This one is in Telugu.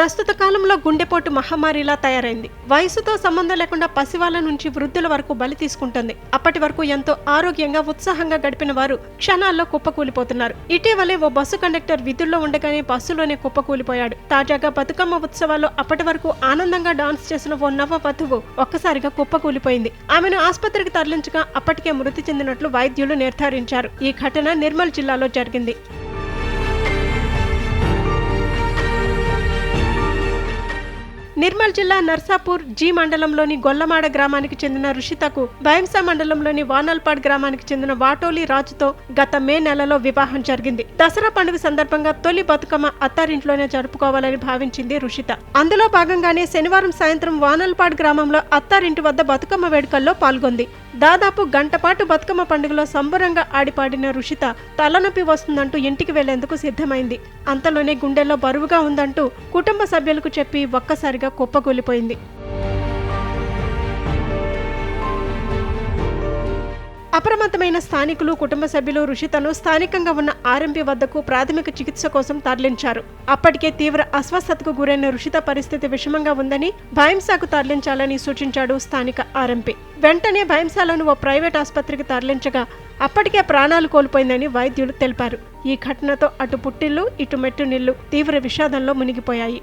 ప్రస్తుత కాలంలో గుండెపోటు మహమ్మారిలా తయారైంది. వయసుతో సంబంధం లేకుండా పసివాళ్ళ నుంచి వృద్ధుల వరకు బలి తీసుకుంటుంది. అప్పటి వరకు ఎంతో ఆరోగ్యంగా ఉత్సాహంగా గడిపిన వారు క్షణాల్లో కుప్పకూలిపోతున్నారు. ఇటీవలే ఓ బస్సు కండక్టర్ విధుల్లో ఉండగానే బస్సులోనే కుప్పకూలిపోయాడు. తాజాగా బతుకమ్మ ఉత్సవాల్లో అప్పటి వరకు ఆనందంగా డాన్స్ చేసిన ఓ నవ వధువు ఒక్కసారిగా కుప్పకూలిపోయింది. ఆమెను ఆసుపత్రికి తరలించగా అప్పటికే మృతి చెందినట్లు వైద్యులు నిర్ధారించారు. ఈ ఘటన నిర్మల్ జిల్లాలో జరిగింది. నిర్మల్ జిల్లా నర్సాపూర్ జీ మండలంలోని గొల్లమాడ గ్రామానికి చెందిన రుషితకు భయంసా మండలంలోని వానల్పాడ్ గ్రామానికి చెందిన వాటోలి రాజుతో గత మే నెలలో వివాహం జరిగింది. దసరా పండుగ సందర్భంగా తొలి బతుకమ్మ అత్తారింట్లోనే జరుపుకోవాలని భావించింది రుషిత. అందులో భాగంగానే శనివారం సాయంత్రం వానల్పాడ్ గ్రామంలో అత్తారింటి వద్ద బతుకమ్మ వేడుకల్లో పాల్గొంది. దాదాపు గంటపాటు బతుకమ్మ పండుగలో సంబరంగా ఆడిపాడిన రుషిత తలనొప్పి వస్తుందంటూ ఇంటికి వెళ్ళేందుకు సిద్ధమైంది. అంతలోనే గుండెల్లో బరువుగా ఉందంటూ కుటుంబ సభ్యులకు చెప్పి ఒక్కసారిగా కుప్పకూలిపోయింది. అప్రమత్తమైన స్థానికులు కుటుంబ సభ్యులు రుషితను స్థానికంగా ఉన్న ఆర్ఎంపీ వద్దకు ప్రాథమిక చికిత్స కోసం తరలించారు. అప్పటికే తీవ్ర అస్వస్థతకు గురైన రుషిత పరిస్థితి విషమంగా ఉందని భయంసాకు తరలించాలని సూచించాడు స్థానిక ఆర్ఎంపీ. వెంటనే భయంసాలను ఓ ప్రైవేట్ ఆసుపత్రికి తరలించగా అప్పటికే ప్రాణాలు కోల్పోయిందని వైద్యులు తెలిపారు. ఈ ఘటనతో అటు పుట్టిల్లు ఇటు మెట్టునిల్లు తీవ్ర విషాదంలో మునిగిపోయాయి.